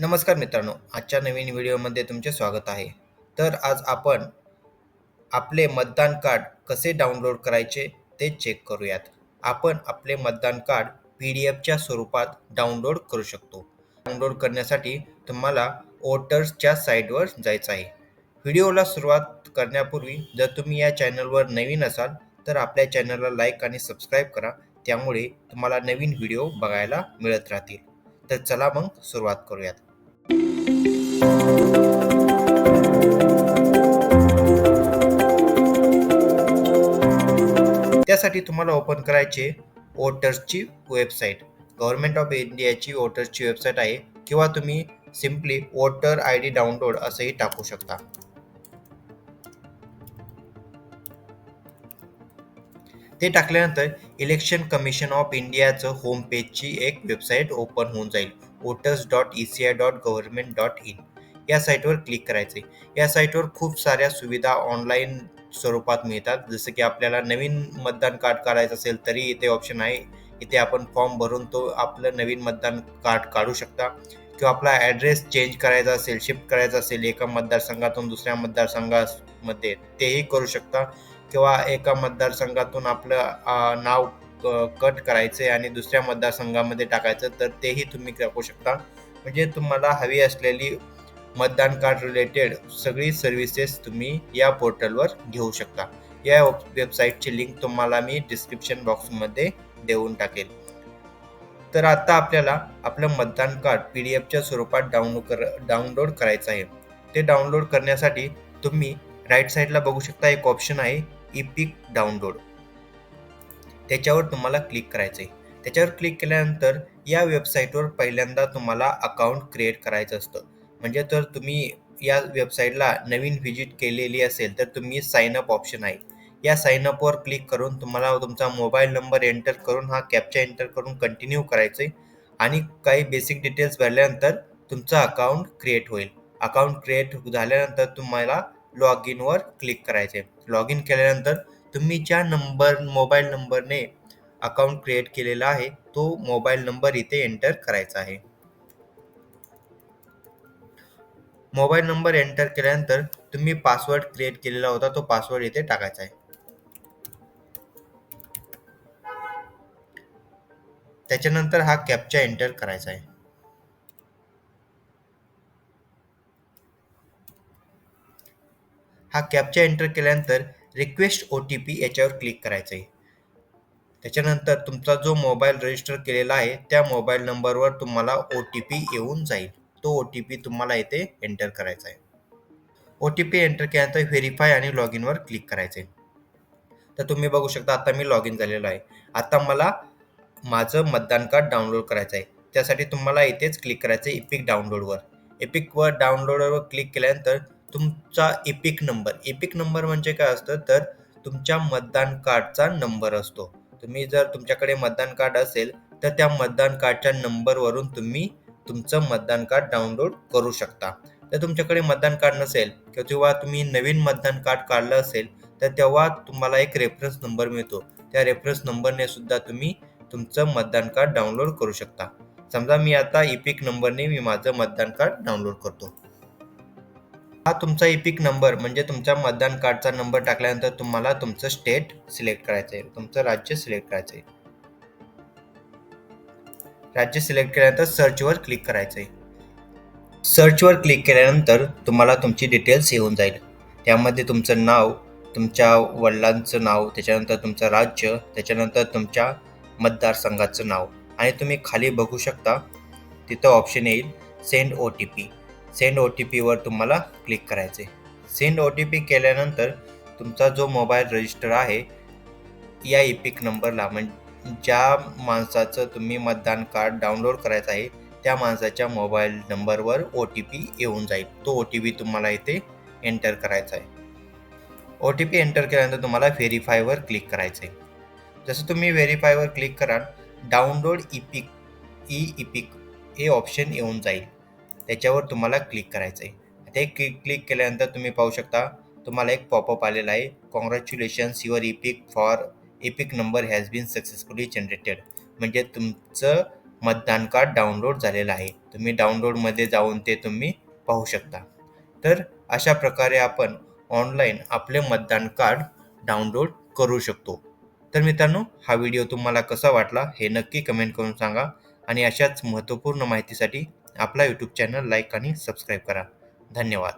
नमस्कार मित्रांनो आजच्या नवीन व्हिडिओमध्ये तुमचे स्वागत आहे. तर आज आपण आपले मतदान कार्ड कसे डाउनलोड करायचे ते चेक करूयात. आपण आपले मतदान कार्ड पी डी एफच्या स्वरूपात डाउनलोड करू शकतो. डाउनलोड करण्यासाठी तुम्हाला वोटर्सच्या साईटवर जायचं आहे. व्हिडिओला सुरुवात करण्यापूर्वी जर तुम्ही या चॅनलवर नवीन असाल तर आपल्या चॅनलला लाईक आणि सबस्क्राईब करा. त्यामुळे तुम्हाला नवीन व्हिडिओ बघायला मिळत राहतील. तर चला मग सुरुवात करूयात. त्यासाठी तुम्हाला ओपन करायचे वोटर्सची वेबसाईट गव्हर्नमेंट ऑफ इंडियाची वोटर्सची वेबसाईट आहे. किंवा तुम्ही simply voter I D download असंही टाकू शकता. ते टाकल्यानंतर इलेक्शन कमिशन ऑफ इंडियाचं होम पेजची एक वेबसाईट ओपन होऊन जाईल. Voters dot E C I dot government dot in या साईटवर क्लिक करायचे या साईटवर खूप साऱ्या सुविधा ऑनलाईन स्वरूपात मिळतात. जसं की आपल्याला नवीन मतदान कार्ड काढायचं असेल तरी इथे ऑप्शन आहे. इथे आपण फॉर्म भरून तो आपलं नवीन मतदान कार्ड काढू शकता. किंवा आपला ॲड्रेस चेंज करायचा असेल शिफ्ट करायचा असेल एका मतदारसंघातून दुसऱ्या मतदारसंघामध्ये तेही करू शकता. किंवा एका मतदारसंघातून आपलं नाव कट करायचे आणि दुसऱ्या मतदारसंघामध्ये टाकायचं तर तेही तुम्ही टाकू शकता. म्हणजे तुम्हाला हवी असलेली मतदान कार्ड रिलेटेड सगळी सर्व्हिसेस तुम्ही या पोर्टलवर घेऊ शकता. या वेबसाईटची लिंक तुम्हाला मी डिस्क्रिप्शन बॉक्समध्ये देऊन टाकेल. तर आता आपल्याला आपलं मतदान कार्ड पी डी एफच्या स्वरूपात डाउनलोड कर डाउनलोड करायचं आहे. ते डाउनलोड करण्यासाठी तुम्ही राईट साईडला बघू शकता एक ऑप्शन आहे ई पिक डाउनलोड त्याच्यावर तुम्हाला क्लिक करायचं आहे त्याच्यावर क्लिक केल्यानंतर या वेबसाईटवर पहिल्यांदा तुम्हाला अकाउंट क्रिएट करायचं असतं. म्हणजे तर तुम्ही या वेबसाईटला नवीन व्हिजिट केलेली असेल तर तुम्ही साइन अप ऑप्शन आहे. या साइन अपवर क्लिक करून तुम्हाला तुमचा मोबाईल नंबर एंटर करून हा कॅप्चा एंटर करून कंटिन्यू करायचं आहे आणि काही बेसिक डिटेल्स भरल्यानंतर तुमचं अकाउंट क्रिएट होईल. अकाउंट क्रिएट झाल्यानंतर तुम्हाला लॉग इनवर क्लिक करायचे लॉग इन केल्यानंतर तुम्ही ज्या नंबर मोबाईल नंबरने अकाउंट क्रिएट केलेला आहे तो मोबाईल नंबर इथे एंटर करायचा आहे. मोबाईल नंबर एंटर केल्यानंतर तुम्ही पासवर्ड क्रिएट केलेला होता तो पासवर्ड इथे टाकायचा आहे. त्याच्यानंतर हा कॅपचा एंटर करायचा आहे. हा कॅपचा एंटर केल्यानंतर रिक्वेस्ट ओ टी पी याच्यावर क्लिक करायचं आहे त्याच्यानंतर तुमचा जो मोबाईल रजिस्टर केलेला आहे त्या मोबाईल नंबरवर तुम्हाला ओ टी पी येऊन जाईल. तो ओ टी पी तुम्हाला येथे एंटर करायचा आहे ओ टी पी एंटर केल्यानंतर व्हेरीफाय आणि लॉग इनवर क्लिक करायचे तर तुम्ही बघू शकता आता मी लॉग इन झालेलो आहे. आता मला माझं मतदान कार्ड डाउनलोड करायचं आहे त्यासाठी तुम्हाला इथेच क्लिक करायचं आहे इपिक डाउनलोडवर इपिकवर डाउनलोडवर क्लिक केल्यानंतर तुमचा इपिक नंबर इपिक नंबर म्हणजे काय असतं? तर तुमच्या मतदान कार्डचा नंबर असतो. तुम्ही जर तुमच्याकडे मतदान कार्ड असेल तर त्या मतदान कार्डच्या नंबरवरून तुम्ही तुमचं मतदान कार्ड डाउनलोड करू शकता. तर तुमच्याकडे मतदान कार्ड नसेल किंवा जेव्हा तुम्ही नवीन मतदान कार्ड काढलं असेल तर तेव्हा तुम्हाला एक रेफरन्स नंबर मिळतो. त्या रेफरन्स नंबरने सुद्धा तुम्ही तुमचं मतदान कार्ड डाउनलोड करू शकता. समजा मी आता इपिक नंबरने मी माझं मतदान कार्ड डाउनलोड करतो. हा तुमचा इपिक नंबर म्हणजे तुमच्या मतदान कार्डचा नंबर टाकल्यानंतर तुम्हाला तुमचं स्टेट सिलेक्ट करायचं आहे. तुमचं राज्य सिलेक्ट करायचं आहे. राज्य सिलेक्ट केल्यानंतर सर्चवर क्लिक करायचं आहे. सर्चवर क्लिक केल्यानंतर तुम्हाला तुमची डिटेल्स येऊन जाईल. त्यामध्ये तुमचं नाव तुमच्या वडिलांचं नाव त्याच्यानंतर तुमचं राज्य त्याच्यानंतर तुमच्या मतदारसंघाचं नाव. आणि तुम्ही खाली बघू शकता तिथं ऑप्शन येईल send O T P send O T पीवर तुम्हाला क्लिक करायचे. सेंड ओ टी पी केल्यानंतर तुमचा जो मोबाईल रजिस्टर आहे या इपिक नंबरला म्हणजे ज्या माणसाचं तुम्ही मतदान कार्ड डाउनलोड करायचं आहे त्या माणसाच्या मोबाईल नंबरवर ओ टी पी येऊन जाईल. तो ओ टी पी तुम्हाला इथे एंटर करायचा आहे. ओ टी पी एंटर केल्यानंतर तुम्हाला व्हेरीफायवर क्लिक करायचं आहे. जसं तुम्ही व्हेरीफायवर क्लिक कराल डाउनलोड इपिक ई इपिक हे ऑप्शन येऊन जाईल. त्याच्यावर तुम्हाला क्लिक करायचं आहे ते क्लिक क्लिक केल्यानंतर तुम्ही पाहू शकता तुम्हाला एक पॉपअप आलेला आहे. Congratulations your epic for epic number has been successfully generated म्हणजे तुमचं मतदान कार्ड डाउनलोड झालेलं आहे. तुम्ही डाउनलोडमध्ये जाऊन ते तुम्ही पाहू शकता. तर अशा प्रकारे आपण ऑनलाईन आपले मतदान कार्ड डाउनलोड करू शकतो. तर मित्रांनो हा व्हिडिओ तुम्हाला कसा वाटला हे नक्की कमेंट करून सांगा. आणि अशाच महत्त्वपूर्ण माहितीसाठी आपला यूट्यूब चॅनल लाईक आणि सबस्क्राईब करा. धन्यवाद.